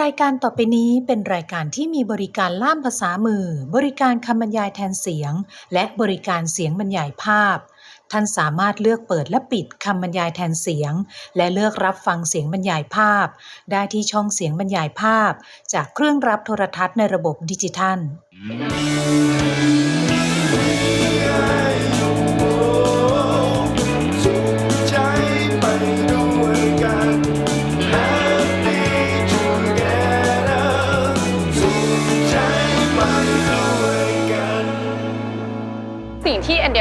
รายการต่อไปนี้เป็นรายการที่มีบริการล่ามภาษามือ บริการคำบรรยายแทนเสียง และบริการเสียงบรรยายภาพ ท่านสามารถเลือกเปิดและปิดคำบรรยายแทนเสียง และเลือกรับฟังเสียงบรรยายภาพ ได้ที่ช่องเสียงบรรยายภาพ จากเครื่องรับโทรทัศน์ในระบบดิจิทัล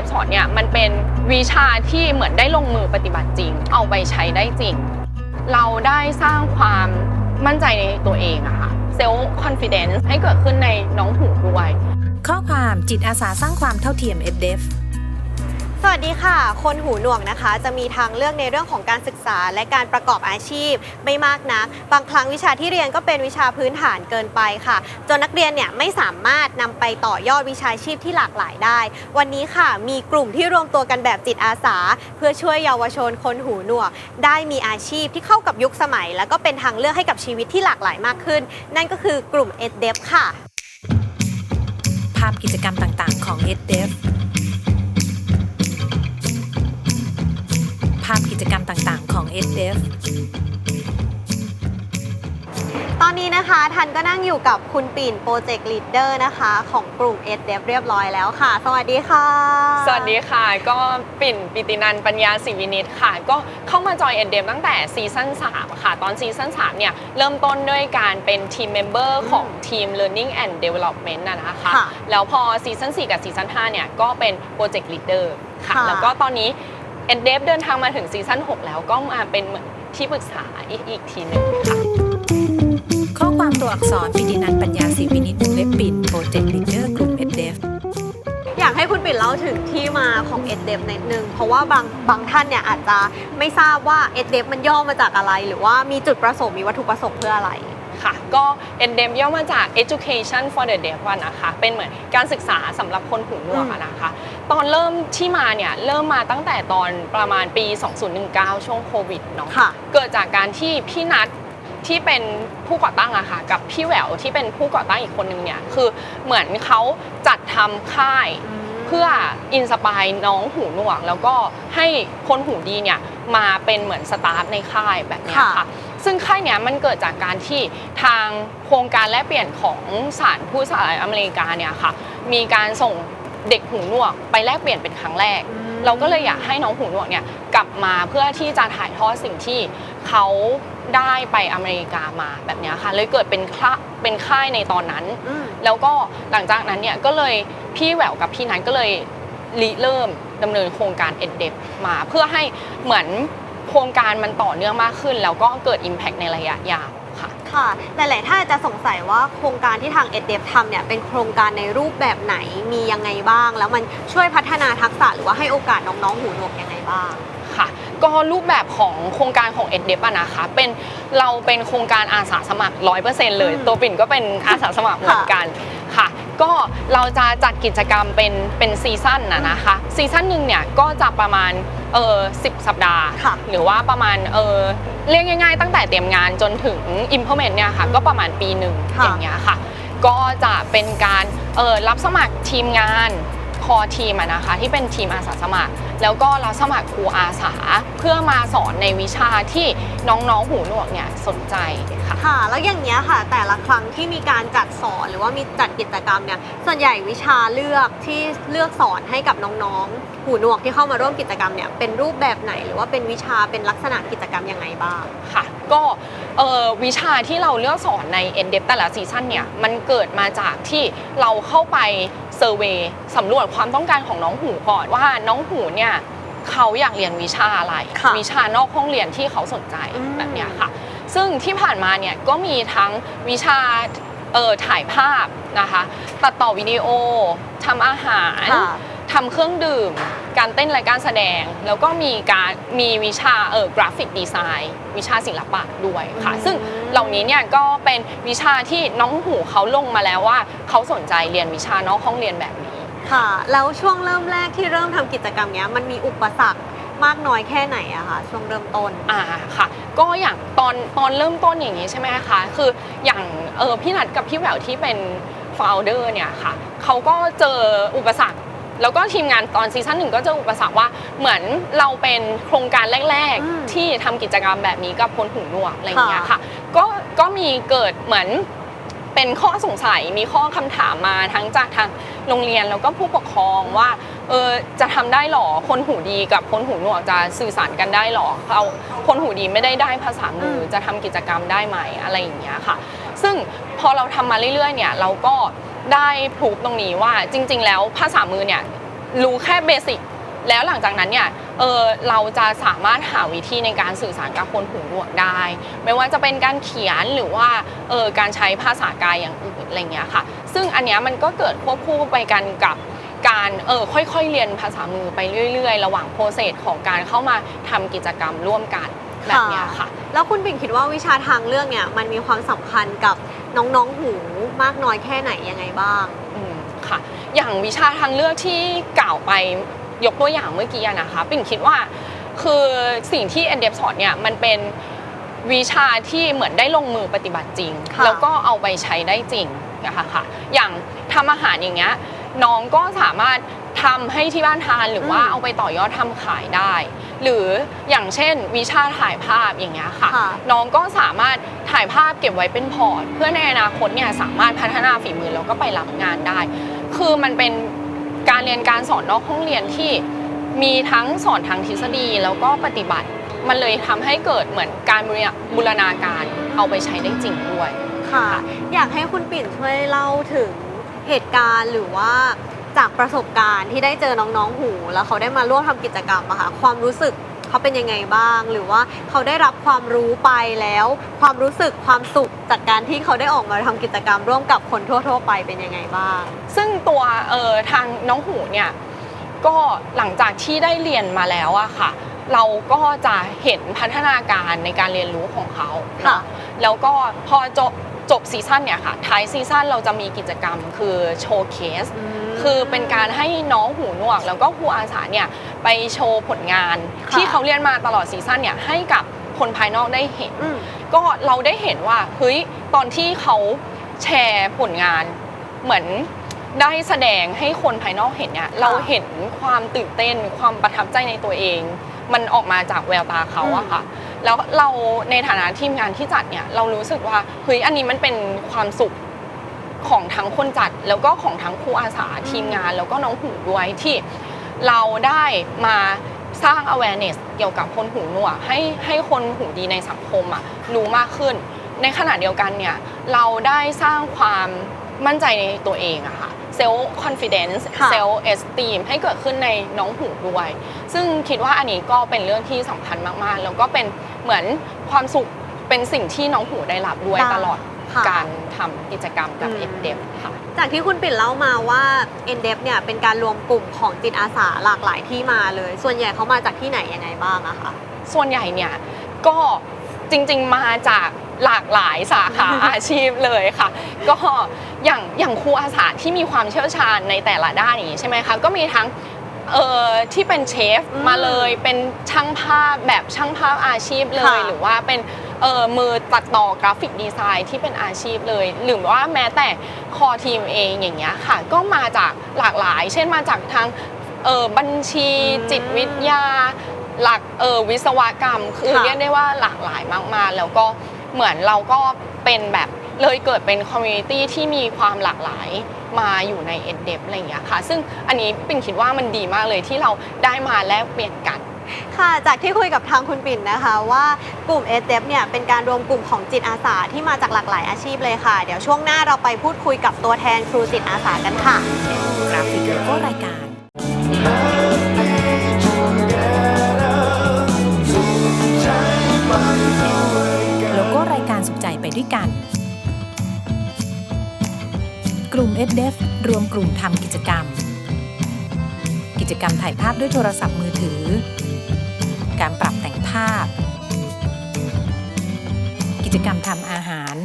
ฟสอนเนี่ยมันเป็นวิชาที่เหมือนได้ลงมือปฏิบัติจริง เอาไปใช้ได้จริง เราได้สร้างความมั่นใจในตัวเองอะค่ะเซลล์คอนฟิเดนซ์ให้เกิดขึ้นในน้องหูด้วย ข้อความจิตอาสาสร้างความเท่าเทียม FDEF สวัสดีค่ะ คนหูหนวกนะคะ จะมีทางเลือกในเรื่องของการศึกษาและการประกอบอาชีพไม่มากนัก บางครั้งวิชาที่เรียนก็เป็นวิชาพื้นฐานเกินไปค่ะ จนนักเรียนเนี่ยไม่สามารถนำไปต่อยอดวิชาชีพที่หลากหลายได้ วันนี้ค่ะ มีกลุ่มที่รวมตัวกันแบบจิตอาสา เพื่อช่วยเยาวชนคนหูหนวก ได้มีอาชีพที่เข้ากับยุคสมัย แล้วก็เป็นทางเลือกให้กับชีวิตที่หลากหลายมากขึ้น นั่นก็คือกลุ่ม e d e f ค่ะ ภาพกิจกรรมต่างๆ ของ FDF ภาพกิจกรรมต่างๆ ของ FDF ตอนนี้นะคะทันก็นั่งอยู่กับคุณปิ่นโปรเจกต์ลีดเดอร์นะคะ ของกลุ่ม e d e f เรียบร้อยแล้วค่ะ สวัสดีค่ะ สวัสดีค่ะ ก็ปิ่นปิตินันปัญญาศิวินิตค่ะ ก็เข้ามาจอยเอ็นเดมตั้งแต่ซีซั่น3ค่ะ ตอนซีซั่น3เนี่ย เริ่มต้นด้วยการเป็นทีมเมมเบอร์ของทีม Learning and Development นะนะคะ ค่ะแล้วพอซีซั่น4กับซีซั่น5เนี่ย ก็เป็นโปรเจกต์ลีดเดอร์ค่ะ ค่ะ แล้วก็ตอนนี้ เอ็นเดฟเดินทางมาถึงซีซั่น6 แล้วก็มาเป็นเหมือนที่ปรึกษาอีกอีกทีหนึ่งค่ะข้อความตัวอักษรปิตินันปัญญาศิวินิตวงเล็บปิ่นโปรเจกต์ลีดเดอร์กลุ่ม FDF อยากให้คุณปิ่นเล่าถึงที่มาของ e d e f นิดนึง เพราะว่าบางบางท่านเนี่ยอาจจะไม่ทราบว่า e d e f มันย่อมาจากอะไร หรือว่ามีจุดประสงค์มีวัตถุประสงค์เพื่ออะไร ค่ะ ก็ NDEM ย่อมาจาก Education for the Deaf อะนะคะ เป็นเหมือนการศึกษาสำหรับคนหูหนวกอะนะคะ ตอนเริ่มที่มาเนี่ย เริ่มมาตั้งแต่ตอนประมาณปี 2019 ช่วงโควิดเนาะค่ะเกิดจากการที่พี่นัทที่เป็นผู้ก่อตั้งอะค่ะกับพี่แหววที่เป็นผู้ก่อตั้งอีกคนนึงเนี่ยคือเหมือนเขาจัดทำค่ายเพื่ออินสปายน้องหูหนวก แล้วก็ให้คนหูดีเนี่ยมาเป็นเหมือนสตาฟในค่ายแบบเนี้ยค่ะค่ะ ซึ่งค่ายเนี้ยมันเกิดจากการที่ทางโครงการแลกเปลี่ยนของศาลผู้สหรัฐอเมริกาเนี่ยค่ะมีการส่งเด็กหูหนวกไปแลกเปลี่ยนเป็นครั้งแรก เราก็เลยอยากให้น้องหูหนวกเนี่ยกลับมาเพื่อที่จะถ่ายทอดสิ่งที่เขาได้ไปอเมริกามาแบบเนี้ยค่ะเลยเกิดเป็นค่าเป็นค่ายในตอนนั้นอืมแล้วก็หลังจากนั้นเนี่ยก็เลยพี่แหววกับพี่นันก็เลยริเริ่มดำเนินโครงการเอ็ดเดมาเพื่อให้เหมือน โครงการมันต่อเนื่องมากขึ้น แล้วก็เกิด Impact ในระยะยาวค่ะค่ะหลายๆท่านอาจจะสงสัยว่าโครงการที่ทาง e d e f ทำเนี่ยเป็นโครงการในรูปแบบไหนมียังไงบ้าง แล้วมันช่วยพัฒนาทักษะหรือว่าให้โอกาสน้องๆหูหนวกยังไงบ้างค่ะก็รูปแบบของโครงการของ e d เดอะนะคะเป็นเราเป็นโครงการอาสาสมัคร 100%เลยอืมตัวปิ่นก็เป็นอาสาสมัครเหมือนกันค่ะ ก็เราจะจัดกิจกรรมเป็นเป็นซีซั่นนะนะคะซีซั่นหนึ่งเนี่ยก็จะประมาณเออสิสัปดาห์ ค่ะ หรือว่าประมาณเออเรียกง่ายๆ ตั้งแต่เตรียมงานจนถึง implement เนี่ยค่ะก็ประมาณปีหนึ่งค่ะ อย่างเงี้ยค่ะ ก็จะเป็นการเออรับสมัครทีมงานค อทีมอะนะคะที่เป็นทีมอาสาสมัคร แล้วก็รับสมัครครูอาสาเพื่อมาสอนในวิชาที่น้องๆหูหนวกเนี่ยสนใจค่ะค่ะ แล้วอย่างเนี้ยค่ะ แต่ละครั้งที่มีการจัดสอนหรือว่ามีจัดกิจกรรมเนี่ยส่วนใหญ่วิชาเลือกที่เลือกสอนให้กับน้องๆหูหนวกที่เข้ามาร่วมกิจกรรมเนี่ยเป็นรูปแบบไหน หรือว่าเป็นวิชาเป็นลักษณะกิจกรรมยังไงบ้างค่ะ ก็เอ่อวิชาที่เราเลือกสอนใน e n d e p แต่ละซีซั่นเนี่ยมันเกิดมาจากที่เราเข้าไป เซอร์เวยสำรวจความต้องการของน้องหูก่อนว่าน้องหูเนี่ยเขาอยากเรียนวิชาอะไร ค่ะวิชานอกห้องเรียนที่เขาสนใจอืม แบบเนี้ยค่ะ ซึ่งที่ผ่านมาเนี่ยก็มีทั้งวิชาเอ่อถ่ายภาพนะคะ ตัดต่อวิดีโอทำอาหาร ค่ะ ทำเครื่องดื่ม การเต้นและการแสดง แล้วก็มีการมีวิชาเออกราฟิกดีไซน์วิชาศิลปะด้วยค่ะอืมซึ่งเหล่านี้เนี่ยก็เป็นวิชาที่น้องหูเขาลงมาแล้วว่าเขาสนใจเรียนวิชานอกห้องเรียนแบบนี้ค่ะ แล้วช่วงเริ่มแรกที่เริ่มทำกิจกรรมเนี้ยมันมีอุปสรรคมากน้อยแค่ไหนอะคะช่วงเริ่มต้นอ่าค่ะ ก็อย่างตอนตอนเริ่มต้นอย่างนี้ใช่ไหมคะคืออย่างเออพี่นัดกับพี่แหววที่เป็น founder เนี่ยค่ะเขาก็เจออุปสรรค แล้วก็ทีมงานตอนซีซั่นหนึ่งก็เจออุปสรรคว่าเหมือนเราเป็นโครงการแรก อืมๆ ที่ทำกิจกรรมแบบนี้กับคนหูหนวกอะไรอย่างเงี้ยค่ะค่ะ ก็ก็มีเกิดเหมือนเป็นข้อสงสัยมีข้อคำถามมาทั้งจากทางโรงเรียนแล้วก็ผู้ปกครองว่าเออจะทำได้หรอคนหูดีกับคนหูหนวกจะสื่อสารกันได้หรอเขาคนหูดีไม่ได้ได้ภาษามืออมจะทำกิจกรรมได้ไหมอะไรอย่างเงี้ยค่ะ ซึ่ง พอเราทำมาเรื่อยๆเนี่ยเราก็ได้พรูฟตรงนี้ว่าจริง ๆ แล้วภาษามือเนี่ยรู้แค่เบสิกแล้วหลังจากนั้นเนี่ยเออเราจะสามารถหาวิธีในการสื่อสารกับคนหูหนวกได้ ไม่ว่าจะเป็นการเขียนหรือว่าเออการใช้ภาษากายอย่างอื่นอะไรเงี้ยค่ะ ซึ่งอันเนี้ยมันก็เกิดควบคู่ไปกันกับการเออค่อยๆเรียนภาษามือไปเรื่อย ๆ ระหว่างโปรเซสของการเข้ามาทำกิจกรรมร่วมกันแบบเนี้ยค่ะ แล้วคุณปิ่นคิดว่าวิชาทางเลือกเนี่ยมันมีความสำคัญกับ น้องๆหูมากน้อยแค่ไหนยังไงบ้าง อืมค่ะ อย่างวิชาทางเลือกที่กล่าวไปยกตัวอย่างเมื่อกี้อะนะคะ ปิ่นคิดว่าคือสิ่งที่ n d e p สอนเนี่ยมันเป็นวิชาที่เหมือนได้ลงมือปฏิบัติจริง ค่ะ แล้วก็เอาไปใช้ได้จริงนะคะค่ะ อย่างทำอาหารอย่างเงี้ยน้องก็สามารถทำให้ที่บ้านทานหรือว่าเอาไปต่อยอดทำขายได้ หรืออย่างเช่น วิชาถ่ายภาพอย่างเงี้ยค่ะ ค่ะน้องก็สามารถถ่ายภาพเก็บไว้เป็นพอร์ต เพื่อในอนาคตเนี่ยสามารถพัฒนาฝีมือแล้วก็ไปรับงานได้ คือมันเป็นการเรียนการสอนนอกห้องเรียนที่มีทั้งสอนทางทฤษฎีแล้วก็ปฏิบัติ มันเลยทำให้เกิดเหมือนการบูรณาบูรณาการเอาไปใช้ได้จริงด้วย ค่ะ อยากให้คุณปิ่นช่วยเล่าถึงเหตุการณ์หรือว่า จากประสบการณ์ที่ได้เจอน้องๆหู แล้วเขาได้มาร่วมทำกิจกรรมอะค่ะความรู้สึกเขาเป็นยังไงบ้าง หรือว่าเขาได้รับความรู้ไปแล้ว ความรู้สึกความสุขจากการที่เขาได้ออกมาทำกิจกรรมร่วมกับคนทั่ว ๆ ไปเป็นยังไงบ้าง ซึ่งตัวเอ่อทางน้องหูเนี่ยก็หลังจากที่ได้เรียนมาแล้วอะค่ะ เราก็จะเห็นพัฒนาการในการเรียนรู้ของเขาค่ะเนาะแล้วก็พอจบจบซีซั่นเนี่ยค่ะท้ายซีซั่นเราจะมีกิจกรรมคือโชว์เคส คือเป็นการให้น้องหูหนวก แล้วก็ครูอาสาเนี่ยไปโชว์ผลงาน ค่ะ ที่เขาเรียนมาตลอดซีซั่นเนี่ยให้กับคนภายนอกได้เห็น อืม ก็เราได้เห็นว่าเฮ้ยตอนที่เขาแชร์ผลงาน เหมือนได้แสดงให้คนภายนอกเห็นเนี่ยเราเห็นความตื่นเต้นความประทับใจในตัวเอง มันออกมาจากแววตาเขาอะค่ะแล้วเราในฐานะทีมงานที่จัดเนี่ยเรารู้สึกว่าเฮ้ยอันนี้มันเป็นความสุข ของทั้งคนจัดแล้วก็ของทั้งครูอาสาทีมงาน แล้วก็น้องหูด้วยที่เราได้มาสร้าง awareness เกี่ยวกับคนหูหนวกให้ให้คนหูดีในสังคมอะรู้มากขึ้น ในขณะเดียวกันเนี่ยเราได้สร้างความมั่นใจในตัวเองอะค่ะ self confidence ค่ะ self esteem ให้เกิดขึ้นในน้องหูด้วย ซึ่งคิดว่าอันนี้ก็เป็นเรื่องที่สำคัญมากๆ แล้วก็เป็นเหมือนความสุขเป็นสิ่งที่น้องหูได้รับด้วยค่ะตลอด ค่ะ การทำกิจกรรมกับอืมเอ็นเดค่ะ จากที่คุณปิ่นเล่ามาว่า n d e p เนี่ยเป็นการรวมกลุ่มของจิตอาสาหลากหลายที่มาเลย ส่วนใหญ่เขามาจากที่ไหนยังไงบ้างอะคะ ส่วนใหญ่เนี่ยก็จริงๆมาจากหลากหลายสาขา อาชีพเลยค่ะ ก็อย่างอย่างครูอาสาที่มีความเชี่ยวชาญในแต่ละด้านอย่างนี้ใช่ไหมคะก็มีทั้งเอ่อที่เป็นเชฟอืมมาเลยเป็นช่างภาพแบบช่างภาพอาชีพเลค่ะยหรือว่าเป็น เอ่อมือตัดต่อกราฟิกดีไซน์ที่เป็นอาชีพเลย หรือว่าแม้แต่คอทีมเองอย่างเงี้ยค่ะ ก็มาจากหลากหลาย เช่นมาจากทางเอ่อบัญชีอืมจิตวิทยา หลักเออวิศวกรรม คือค่ะเรียกได้ว่าหลากหลายมากๆ แล้วก็เหมือนเราก็เป็นแบบเลยเกิดเป็นคอมมูนิตี้ที่มีความหลากหลายมาอยู่ในเอ็นเดอะไรอย่างเงี้ยค่ะ ซึ่งอันนี้ปิ่นคิดว่ามันดีมากเลยที่เราได้มาแลกเปลี่ยนกัน ค่ะจากที่คุยกับทางคุณปิ่นนะคะ ว่ากลุ่ม s d e p เนี่ยเป็นการรวมกลุ่มของจิตอาสาที่มาจากหลากหลายอาชีพเลยค่ะ เดี๋ยวช่วงหน้าเราไปพูดคุยกับตัวแทนครูจิตอาสากันค่ะกราฟิกโลโก้รายการโลโก้รายการสุขใจไปด้วยกัน กลุ่ม s d f รวมกลุ่มทำกิจกรรม กิจกรรมถ่ายภาพด้วยโทรศัพท์มือถือ การปรับแต่งภาพ กิจกรรมทำอาหาร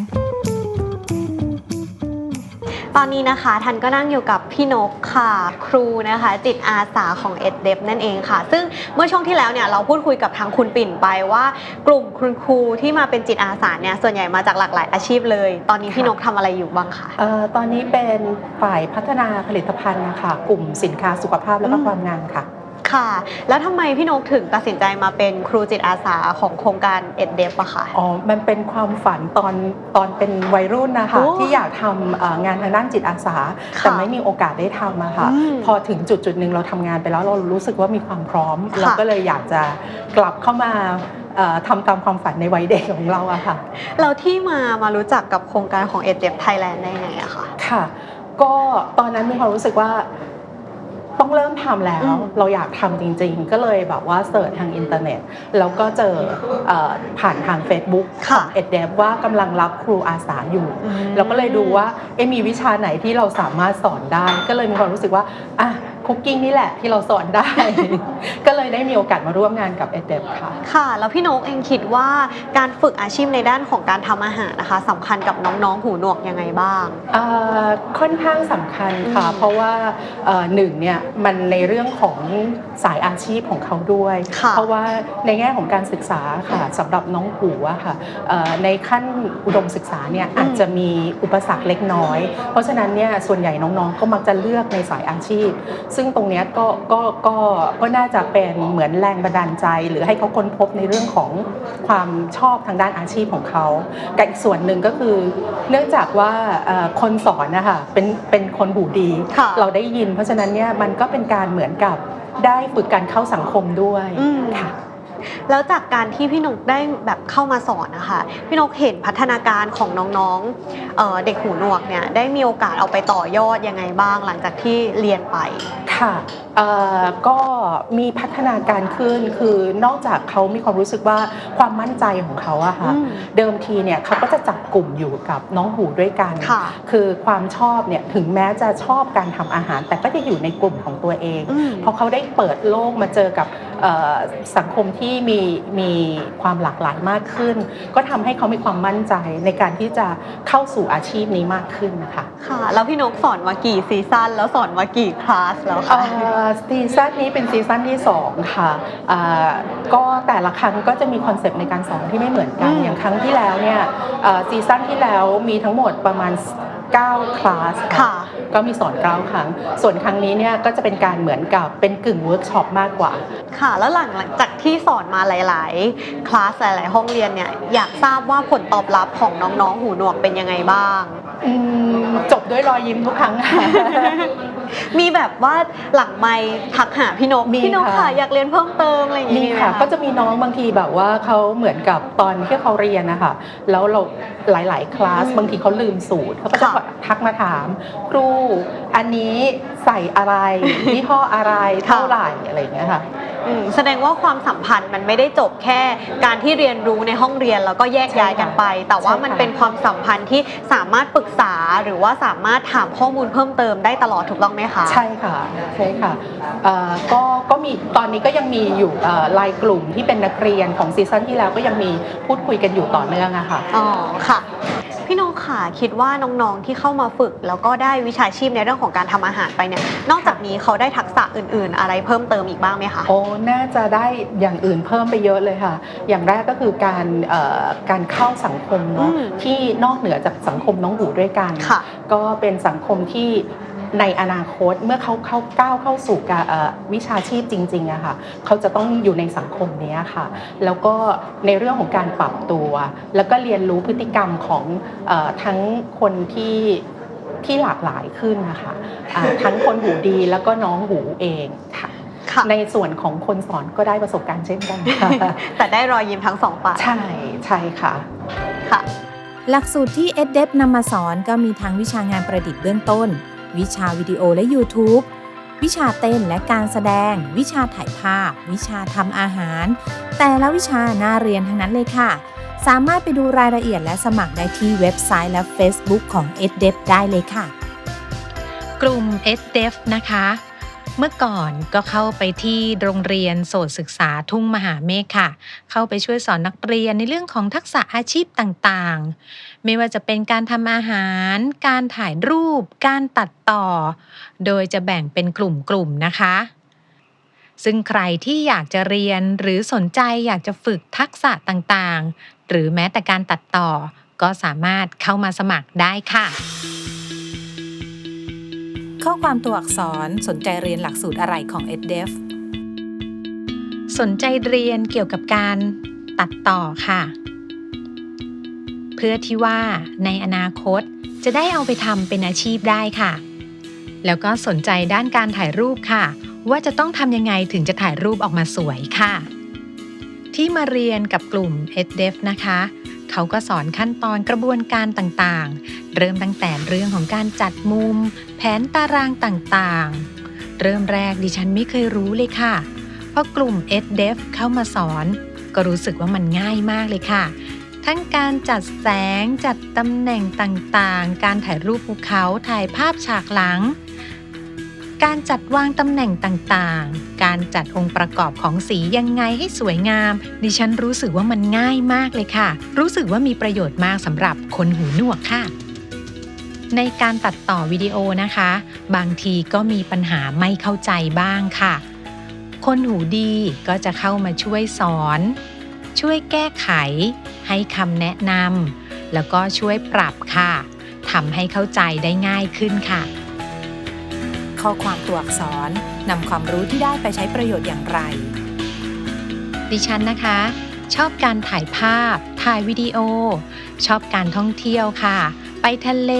ตอนนี้นะคะทันก็นั่งอยู่กับพี่นกค่ะ ครูนะคะ จิตอาสาของเอ็ดเดนั่นเองค่ะ ซึ่งเมื่อช่วงที่แล้วเนี่ยเราพูดคุยกับทางคุณปิ่นไปว่า กลุ่มคุณครูที่มาเป็นจิตอาสาเนี่ยส่วนใหญ่มาจากหลากหลายอาชีพเลย ตอนนี้พี่นกทำอะไรอยู่บ้างคะเอ่อตอนนี้เป็นฝ่ายพัฒนาผลิตภัณฑ์นะคะกลุ่มสินค้าสุขภาพและก็อืมความงามค่ะ ค่ะ แล้วทำไมพี่นกถึงตัดสินใจมาเป็นครูจิตอาสาของโครงการเอ็ดเดอะคะอ๋อ มันเป็นความฝันตอนตอนเป็นวัยรุ่นนะคะ โอ้ที่อยากทำเอ่องานทางด้านจิตอาสา ค่ะแต่ไม่มีโอกาสได้ทำอะค่ะ อืมพอถึงจุดจุดหนึ่งเราทำงานไปแล้วเรารู้สึกว่ามีความพร้อม ค่ะ เราก็เลยอยากจะกลับเข้ามาเอ่อทำตามความฝันในวัยเด็กของเราอะค่ะ เราที่มามารู้จักกับโครงการของเอ็ดเดไทยแลนด์ได้ไงอะคะค่ะ ก็ตอนนั้นมีความรู้สึกว่า ต้องเริ่มทำแล้วอืมเราอยากทำจริงๆ ก็เลยแบบว่าเสิร์ชทางอินเทอร์เน็ต แล้วก็เจอเอ่อผ่านทาง Facebook ขค่ะองเอ็ดเดว่ากำลังรับครูอาสาอยู่เราก็เลยดูว่าเอะมีวิชาไหนที่เราสามารถสอนได้ ก็เลยมีความรู้สึกว่าอะ คุกกิ้งนี่แหละที่เราสอนได้ ก็เลยได้มีโอกาสมาร่วมงานกับเอ็ดเดค่ะ ค่ะ แล้วพี่นกเองคิดว่าการฝึกอาชีพในด้านของการทำอาหารนะคะสำคัญกับน้องๆหูหนวกยังไงบ้างเอ่อค่อนข้างสำคัญค่ะอืมเพราะว่าเอ่อหนึ่งเนี่ยมันในเรื่องของสายอาชีพของเขาด้วยค่ะเพราะว่าในแง่ของการศึกษาค่ะสำหรับน้องหูอะค่ะเอ่อในขั้นอุดมศึกษาเนี่ยอาจจะมีอุปสรรคเล็กน้อย เพราะฉะนั้นเนี่ยส่วนใหญ่น้องๆก็มักจะเลือกในสายอาชีพ ซึ่งตรงเนี้ยก็ก็ก็ก็น่าจะเป็นเหมือนแรงบันดาลใจ หรือให้เขาค้นพบในเรื่องของความชอบทางด้านอาชีพของเขากับอีกส่วนหนึ่งก็คือเนื่องจากว่าเอ่อคนสอนนะคะเป็นเป็นคนหูดีค่ะเราได้ยิน เพราะฉะนั้นเนี่ยมันก็เป็นการเหมือนกับ ได้ฝึกการเข้าสังคมด้วยอืมค่ะ แล้วจากการที่พี่นกได้แบบเข้ามาสอนนะคะ พี่นกเห็นพัฒนาการของน้องๆเอ่อเด็กหูหนวกเนี่ยได้มีโอกาสเอาไปต่อยอดยังไงบ้างหลังจากที่เรียนไป ค่ะเอ่อก็มีพัฒนาการขึ้นคือนอกจากเขามีความรู้สึกว่าความมั่นใจของเขาอะค่ะอืมเดิมทีเนี่ยเขาก็จะจับกลุ่มอยู่กับน้องหูด้วยกันค่ะคือความชอบเนี่ยถึงแม้จะชอบการทำอาหาร แต่ก็จะอยู่ในกลุ่มของตัวเองอืมเพราะเขาได้เปิดโลกมาเจอกับเอ่อ สังคมที่มีมีความหลากหลายมากขึ้น ก็ทำให้เขามีความมั่นใจในการที่จะเข้าสู่อาชีพนี้มากขึ้นนะคะค่ะ แล้วพี่นกสอนมากี่ซีซั่นแล้วสอนมากี่คลาสแล้วเอ่คะอซีซั่นนี้เป็นซีซั่นที่ 2 ค่ะอ่าก็แต่ละครั้งก็จะมีคอนเซปต์ในการสอนที่ไม่เหมือนกันอืมอย่างครั้งที่แล้วเนี่ยเอ่อซีซั่นที่แล้วมีทั้งหมดประมาณ 9 คลาสค่ะ ก็มีสอน 9 ครั้ง ส่วนครั้งนี้เนี่ยก็จะเป็นการเหมือนกับเป็นกึ่งเวิร์กช็อปมากกว่า ค่ะ แล้วหลังจากที่สอนมาหลาย ๆ คลาสหลาย ๆ ห้องเรียนเนี่ยอยากทราบว่าผลตอบรับของน้อง ๆ หูหนวกเป็นยังไงบ้างอืมจบด้วยรอยยิ้มทุกครั้งค่ะ มีแบบว่าหลังไม่ทักหาพี่นกมีพี่นกค่ะ ค่ะอยากเรียนเพิ่มเติมอะไรอย่างมีงี้ไหค่ะคะก็จะมีน้องบางทีแบบว่าเขาเหมือนกับตอนที่เขาเรียนนะคะแล้วเราหลาย ๆ คลาส อืมบางทีเขาลืมสูตรเขาก็จะค่ะทักมาถาม ครู อันนี้ใส่อะไรยี่ห้ออะไรค่ะ เท่าไหร่อะไรอย่างเงี้ยค่ะอืม แสดงว่าความสัมพันธ์มันไม่ได้จบแค่การที่เรียนรู้ในห้องเรียนแล้วก็แยกย้ายกันไป แต่ว่าใช่ค่ะมันเป็นความสัมพันธ์ที่สามารถปรึกษาหรือว่าสามารถถามข้อมูลเพิ่มเติมได้ตลอดถูกต้องไหมคะ ใช่ค่ะใช่ค่ะเอ่อก็ก็มีตอนนี้ก็ยังมีอยู่เอ่อไลายกลุ่มที่เป็นนักเรียนของซีซั่นที่แล้วก็ยังมีพูดคุยกันอยู่ต่อเนื่องอะค่ะอ๋อค่ะ พี่น้องค่ะคิดว่าน้องๆที่เข้ามาฝึก แล้วก็ได้วิชาชีพในเรื่องของการทำอาหารไปเนี่ย นอกจากนี้เขาได้ทักษะอื่น ๆ อะไรเพิ่มเติมอีกบ้างไหมคะ โอ้น่าจะได้อย่างอื่นเพิ่มไปเยอะเลยค่ะ อย่างแรกก็คือการเอ่อการเข้าสังคมเนาะอืมที่นอกเหนือจากสังคมน้องหูด้วยกัน ค่ะ ก็เป็นสังคมที่ ในอนาคตเมื่อเขาเข้าก้าวเข้าสู่การเอ่อวิชาชีพจริงๆอะค่ะเขาจะต้องอยู่ในสังคมเนี้ยค่ะ แล้วก็ในเรื่องของการปรับตัว แล้วก็เรียนรู้พฤติกรรมของเออทั้งคนที่ที่หลากหลายขึ้นนะคะอ่าทั้งคนหูดีแล้วก็น้องหูเองค่ะค่ะในส่วนของคนสอนก็ได้ประสบการณ์เช่นกันค่ะแต่ได้รอยยิ้มทั้งสองฝ่ายใช่ใช่ค่ะค่ะ หลักสูตรที่ e d e p นำมาสอนก็มีทั้งวิชางานประดิษฐ์เบื้องต้น วิชาวิดีโอและ YouTube วิชาเต้นและการแสดง วิชาถ่ายภาพ วิชาทำอาหาร แต่ละวิชาน่าเรียนทั้งนั้นเลยค่ะ สามารถไปดูรายละเอียดและสมัครได้ที่เว็บไซต์และ Facebook ของ e d e p ได้เลยค่ะ กลุ่ม e d e p นะคะ เมื่อก่อนก็เข้าไปที่โรงเรียนโสตศึกษาทุ่งมหาเมฆค่ะ เข้าไปช่วยสอนนักเรียนในเรื่องของทักษะอาชีพต่างๆ ไม่ว่าจะเป็นการทำอาหาร การถ่ายรูป การตัดต่อ โดยจะแบ่งเป็นกลุ่มๆนะคะ ซึ่งใครที่อยากจะเรียนหรือสนใจอยากจะฝึกทักษะต่างๆ หรือแม้แต่การตัดต่อ ก็สามารถเข้ามาสมัครได้ค่ะ ข้อความตัวอักษรสนใจเรียนหลักสูตรอะไรของ EdDef สนใจเรียนเกี่ยวกับการตัดต่อค่ะ เพื่อที่ว่าในอนาคตจะได้เอาไปทำเป็นอาชีพได้ค่ะ แล้วก็สนใจด้านการถ่ายรูปค่ะ ว่าจะต้องทำยังไงถึงจะถ่ายรูปออกมาสวยค่ะ ที่มาเรียนกับกลุ่ม EdDef นะคะ เขาก็สอนขั้นตอนกระบวนการต่างๆ เริ่มตั้งแต่เรื่องของการจัดมุม แผนตารางต่างๆ เริ่มแรกดิฉันไม่เคยรู้เลยค่ะพอกลุ่ม EdDef เข้ามาสอน ก็รู้สึกว่ามันง่ายมากเลยค่ะ ทั้งการจัดแสงจัดตำแหน่งต่างๆ การถ่ายรูปภูเขาถ่ายภาพฉากหลัง การจัดวางตำแหน่งต่างๆ การจัดองค์ประกอบของสียังไงให้สวยงาม ดิฉันรู้สึกว่ามันง่ายมากเลยค่ะ รู้สึกว่ามีประโยชน์มากสำหรับคนหูหนวกค่ะ ในการตัดต่อวิดีโอนะคะ บางทีก็มีปัญหาไม่เข้าใจบ้างค่ะ คนหูดีก็จะเข้ามาช่วยสอน ช่วยแก้ไข ให้คำแนะนำแล้วก็ช่วยปรับค่ะทำให้เข้าใจได้ง่ายขึ้นค่ะ ข้อความตัวอักษรนำความรู้ที่ได้ไปใช้ประโยชน์อย่างไร ดิฉันนะคะ ชอบการถ่ายภาพ ถ่ายวิดีโอ ชอบการท่องเที่ยวค่ะ ไปทะเล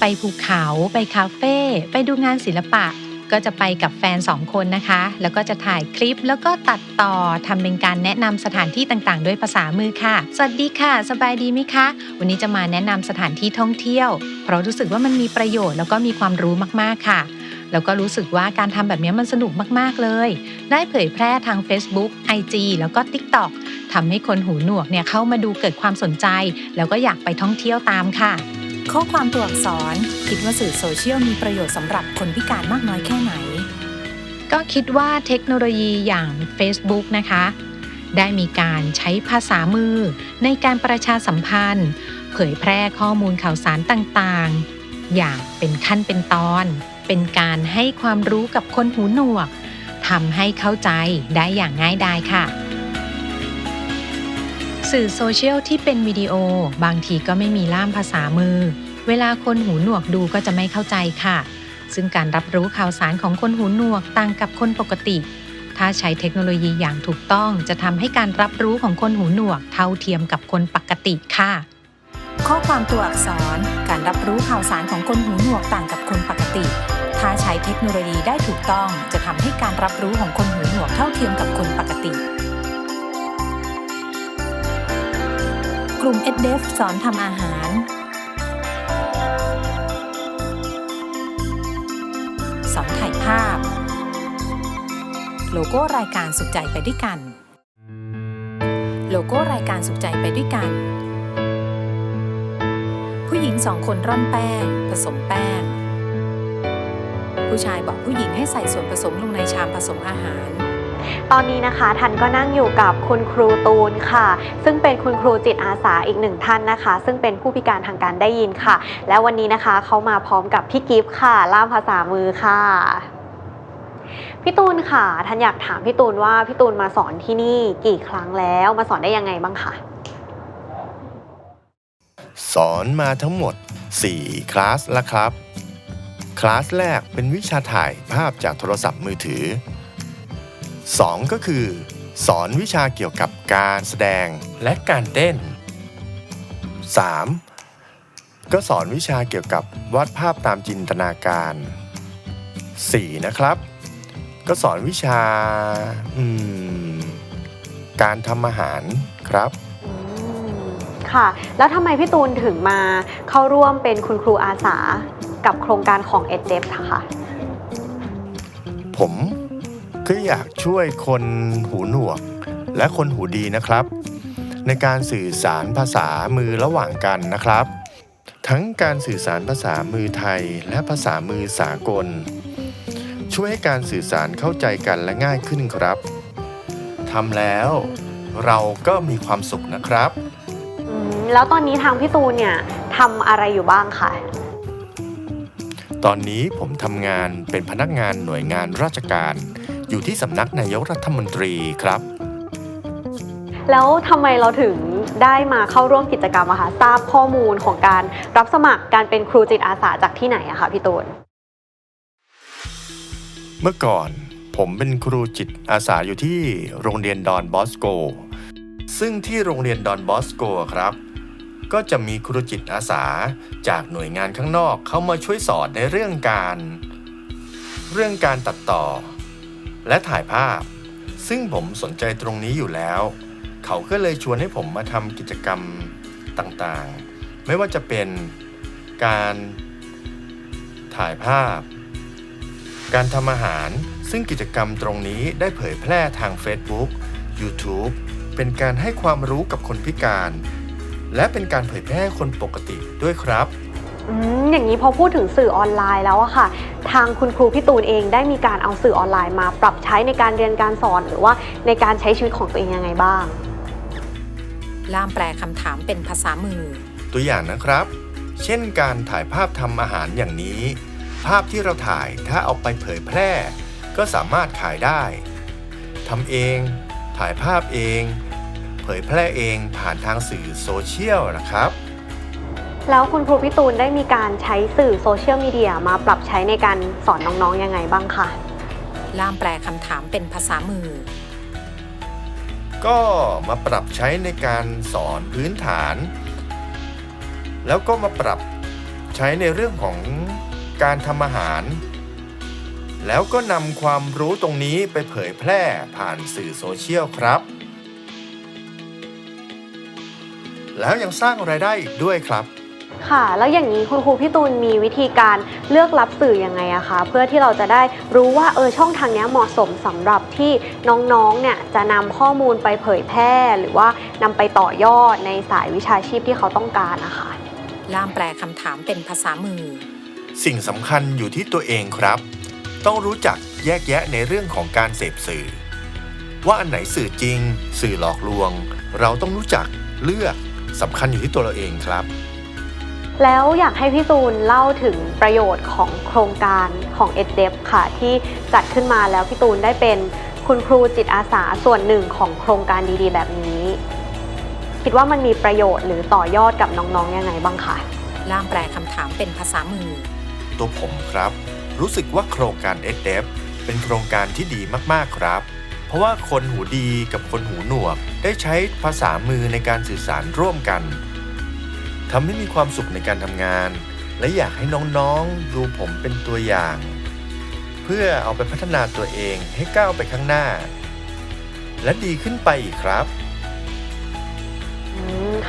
ไปภูเขา ไปคาเฟ่ ไปดูงานศิลปะ ก็จะไปกับแฟนสองคนนะคะ แล้วก็จะถ่ายคลิปแล้วก็ตัดต่อทำเป็นการแนะนำสถานที่ต่างๆ ด้วยภาษามือค่ะ สวัสดีค่ะ สบายดีไหมคะ วันนี้จะมาแนะนำสถานที่ท่องเที่ยว เพราะรู้สึกว่ามันมีประโยชน์แล้วก็มีความรู้มากๆค่ะ แล้วก็รู้สึกว่าการทำแบบนี้มันสนุกมากๆเลย ได้เผยแพร่ทาง Facebook IG แล้วก็ TikTok ทำให้คนหูหนวกเนี่ยเข้ามาดูเกิดความสนใจ แล้วก็อยากไปท่องเที่ยวตามค่ะ ข้อความตัวอักษร คิดว่าสื่อโซเชียลมีประโยชน์สำหรับคนพิการมากน้อยแค่ไหน ก็คิดว่าเทคโนโลยีอย่าง Facebook นะคะ ได้มีการใช้ภาษามือ ในการประชาสัมพันธ์ เผยแพร่ข้อมูลข่าวสารต่างๆ อย่างเป็นขั้นเป็นตอน เป็นการให้ความรู้กับคนหูหนวกทำให้เข้าใจได้อย่างง่ายดายค่ะ สื่อโซเชียลที่เป็นวิดีโอ บางทีก็ไม่มีล่ามภาษามือ เวลาคนหูหนวกดูก็จะไม่เข้าใจค่ะ ซึ่งการรับรู้ข่าวสารของคนหูหนวกต่างกับคนปกติ ถ้าใช้เทคโนโลยีอย่างถูกต้องจะทำให้การรับรู้ของคนหูหนวกเท่าเทียมกับคนปกติค่ะข้อความตัวอักษร การรับรู้ข่าวสารของคนหูหนวกต่างกับคนปกติ ถ้าใช้เทคโนโลยีได้ถูกต้องจะทำให้การรับรู้ของคนหูหนวกเท่าเทียมกับคนปกติ กลุ่ม EdDef สอนทำอาหาร สอนถ่ายภาพ โลโก้รายการสุขใจไปด้วยกัน โลโก้รายการสุขใจไปด้วยกัน ผู้หญิงสองคนร่อนแป้ง ผสมแป้ง ผู้ชายบอกผู้หญิงให้ใส่ส่วนผสมลงในชามผสมอาหาร ตอนนี้นะคะทันก็นั่งอยู่กับคุณครูตูนค่ะ ซึ่งเป็นคุณครูจิตอาสาอีกหนึ่งท่านนะคะ ซึ่งเป็นผู้พิการทางการได้ยินค่ะ และวันนี้นะคะเขามาพร้อมกับพี่กิฟต์ค่ะ ล่ามภาษามือค่ะพี่ตูนค่ะทันอยากถามพี่ตูนว่าพี่ตูนมาสอนที่นี่กี่ครั้งแล้วมาสอนได้ยังไงบ้างคะสอนมาทั้งหมด 4 คลาสแล้วครับ คลาสแรกเป็นวิชาถ่ายภาพจากโทรศัพท์มือถือ 2 ก็คือ สอนวิชาเกี่ยวกับการแสดงและการเต้น 3. ก็สอนวิชาเกี่ยวกับวาดภาพตามจินตนาการ 4. นะครับ ก็สอนวิชาการทำอาหารครับค่ะ แล้วทำไมพี่ตูนถึงมาเข้าร่วมเป็นคุณครูอาสา กับโครงการของ e d d e f ค่ะ ผมก็อยากช่วยคนหูหนวก และคนหูดีนะครับ ในการสื่อสารภาษามือระหว่างกันนะครับ ทั้งการสื่อสารภาษามือไทยและภาษามือสากล ช่วยให้การสื่อสารเข้าใจกันและง่ายขึ้นครับทำแล้วเราก็มีความสุขนะครับอืมแล้วตอนนี้ทางพี่ตูนเนี่ยทำอะไรอยู่บ้างคะ ตอนนี้ผมทำงานเป็นพนักงานหน่วยงานราชการ อยู่ที่สำนักนายกรัฐมนตรีครับ แล้วทำไมเราถึงได้มาเข้าร่วมกิจกรรมอะคะทราบข้อมูลของการรับสมัครการเป็นครูจิตอาสาจากที่ไหนอะคะพี่ตูนเมื่อก่อนผมเป็นครูจิตอาสาอยู่ที่โรงเรียนดอนบอสโก ซึ่งที่โรงเรียนดอนบอสโกครับ ก็จะมีครูจิตอาสาจากหน่วยงานข้างนอกเข้ามาช่วยสอนในเรื่องการ เรื่องการตัดต่อ และถ่ายภาพ ซึ่งผมสนใจตรงนี้อยู่แล้ว เขาก็เลยชวนให้ผมมาทำกิจกรรมต่างๆ ไม่ว่าจะเป็นการถ่ายภาพ การทำอาหารซึ่งกิจกรรมตรงนี้ได้เผยแพร่ทาง Facebook YouTube เป็นการให้ความรู้กับคนพิการ และเป็นการเผยแพร่คนปกติด้วยครับอืมอย่างนี้พอพูดถึงสื่อออนไลน์แล้วอะค่ะ ทางคุณครูพี่ตูนเองได้มีการเอาสื่อออนไลน์มาปรับใช้ในการเรียนการสอนหรือว่าในการใช้ชีวิตของตัวเองยังไงบ้าง ล่ามแปลคำถามเป็นภาษามือ ตัวอย่างนะครับ เช่นการถ่ายภาพทำอาหารอย่างนี้ ภาพที่เราถ่ายถ้าเอาไปเผยแพร่ ก็สามารถขายได้ทำเอง ถ่ายภาพเองเผยแพร่เองผ่านทางสื่อโซเชียลนะครับ แล้วคุณครูพี่ตูนได้มีการใช้สื่อโซเชียลมีเดียมาปรับใช้ในการสอนน้องๆยังไงบ้างคะล่ามแปลคำถามเป็นภาษามือ ก็มาปรับใช้ในการสอนพื้นฐาน แล้วก็มาปรับใช้ในเรื่องของการทำอาหาร แล้วก็นำความรู้ตรงนี้ไปเผยแพร่ผ่านสื่อโซเชียลครับ แล้วยังสร้างรายได้อีกด้วยครับ ค่ะ แล้วอย่างนี้คุณครูพี่ตูนมีวิธีการเลือกรับสื่อยังไงอะคะเพื่อที่เราจะได้รู้ว่าเออช่องทางเนี้ยเหมาะสมสำหรับที่น้องๆเนี่ยจะนำข้อมูลไปเผยแพร่ หรือว่านำไปต่อยอดในสายวิชาชีพที่เขาต้องการนะคะ ล่ามแปลคำถามเป็นภาษามือ สิ่งสำคัญอยู่ที่ตัวเองครับ ต้องรู้จักแยกแยะในเรื่องของการเสพสื่อ ว่าอันไหนสื่อจริง สื่อหลอกลวง เราต้องรู้จักเลือก สำคัญอยู่ที่ตัวเราเองครับ แล้วอยากให้พี่ตูนเล่าถึงประโยชน์ของโครงการของ e d d e p ค่ะ ที่จัดขึ้นมาแล้วพี่ตูนได้เป็นคุณครูจิตอาสาส่วนหนึ่งของโครงการดีๆ แบบนี้ คิดว่ามันมีประโยชน์หรือต่อยอดกับน้องๆยังไงบ้างคะล่ามแปลคำถามเป็นภาษามือ ตัวผมครับ รู้สึกว่าโครงการ e d e p เป็นโครงการที่ดีมากๆครับ เพราะว่าคนหูดีกับคนหูหนวก ได้ใช้ภาษามือในการสื่อสารร่วมกันทำให้มีความสุขในการทำงาน และอยากให้น้องๆดูผมเป็นตัวอย่าง เพื่อเอาไปพัฒนาตัวเองให้ก้าวไปข้างหน้า และดีขึ้นไปอีกครับ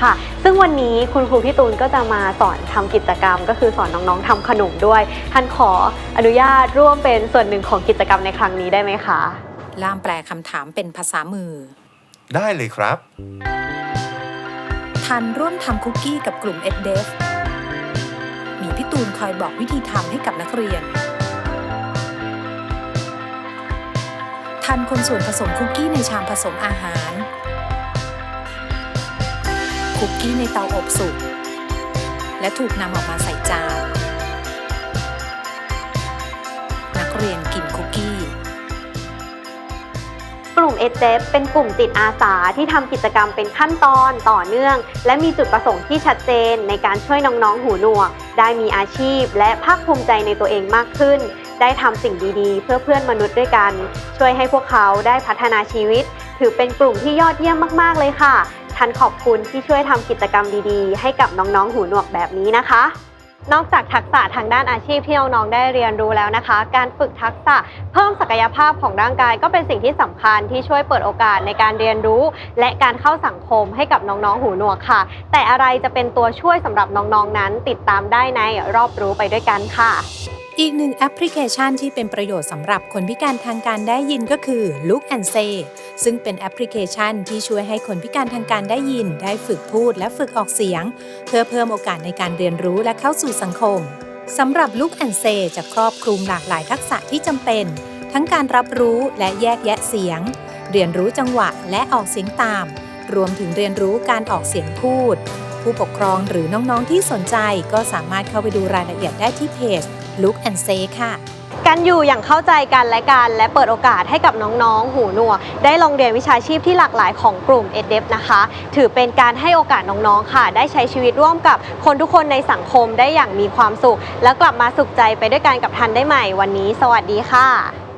ค่ะ ซึ่งวันนี้คุณครูพี่ตูนก็จะมาสอนทำกิจกรรม ก็คือสอนน้องๆทำขนมด้วย ท่านขออนุญาตร่วมเป็นส่วนหนึ่งของกิจกรรมในครั้งนี้ได้ไหมคะ ล่ามแปลคำถามเป็นภาษามือ ได้เลยครับ ทันร่วมทำคุกกี้กับกลุ่ม e d e f มีพี่ตูนคอยบอกวิธีทำให้กับนักเรียน ทันคนส่วนผสมคุกกี้ในชามผสมอาหาร คุกกี้ในเตาอบสุกและถูกนำออกมาใส่จานนั กลุ่ม e d e p เป็นกลุ่มจิตอาสาที่ทำกิจกรรมเป็นขั้นตอนต่อเนื่อง และมีจุดประสงค์ที่ชัดเจนในการช่วยน้องๆ หูหนวก ได้มีอาชีพ และภาคภูมิใจในตัวเองมากขึ้น ได้ทำสิ่งดีๆ เพื่อเพื่อนมนุษย์ด้วยกัน ช่วยให้พวกเขาได้พัฒนาชีวิต ถือเป็นกลุ่มที่ยอดเยี่ยมมากๆเลยค่ะ ทันขอบคุณที่ช่วยทำกิจกรรมดีๆ ให้กับน้องๆ หูหนวกแบบนี้นะคะ นอกจากทักษะทางด้านอาชีพที่น้องๆได้เรียนรู้แล้วนะคะ การฝึกทักษะเพิ่มศักยภาพของร่างกายก็เป็นสิ่งที่สำคัญที่ช่วยเปิดโอกาสในการเรียนรู้ และการเข้าสังคมให้กับน้องๆหูหนวกค่ะ แต่อะไรจะเป็นตัวช่วยสำหรับน้องๆนั้น ติดตามได้ในรอบรู้ไปด้วยกันค่ะ อีกหนึ่งแอปพลิเคชันที่เป็นประโยชน์สำหรับคนพิการทางการได้ยินก็คือ Look and Say ซึ่งเป็นแอปพลิเคชันที่ช่วยให้คนพิการทางการได้ยิน ได้ฝึกพูดและฝึกออกเสียง เพื่อเพิ่มโอกาสในการเรียนรู้และเข้าสู่สังคมสำหรับลุกแอนเซจะครอบคลุมหลากหลายทักษะที่จำเป็น ทั้งการรับรู้และแยกแยะเสียง เรียนรู้จังหวะและออกเสียงตาม รวมถึงเรียนรู้การออกเสียงพูด ผู้ปกครองหรือน้องๆที่สนใจก็สามารถเข้าไปดูรายละเอียดได้ที่เพจ Look and Say ค่ะ การอยู่อย่างเข้าใจกันและกันและเปิดโอกาสให้กับน้องๆ หูหนวก ได้ลองเรียนวิชาชีพที่หลากหลายของกลุ่ม e d เดนะคะ ถือเป็นการให้โอกาสน้องๆ ค่ะ ได้ใช้ชีวิตร่วมกับคนทุกคนในสังคมได้อย่างมีความสุข แล้วกลับมาสุขใจไปด้วยกันกับทันได้ใหม่วันนี้ สวัสดีค่ะ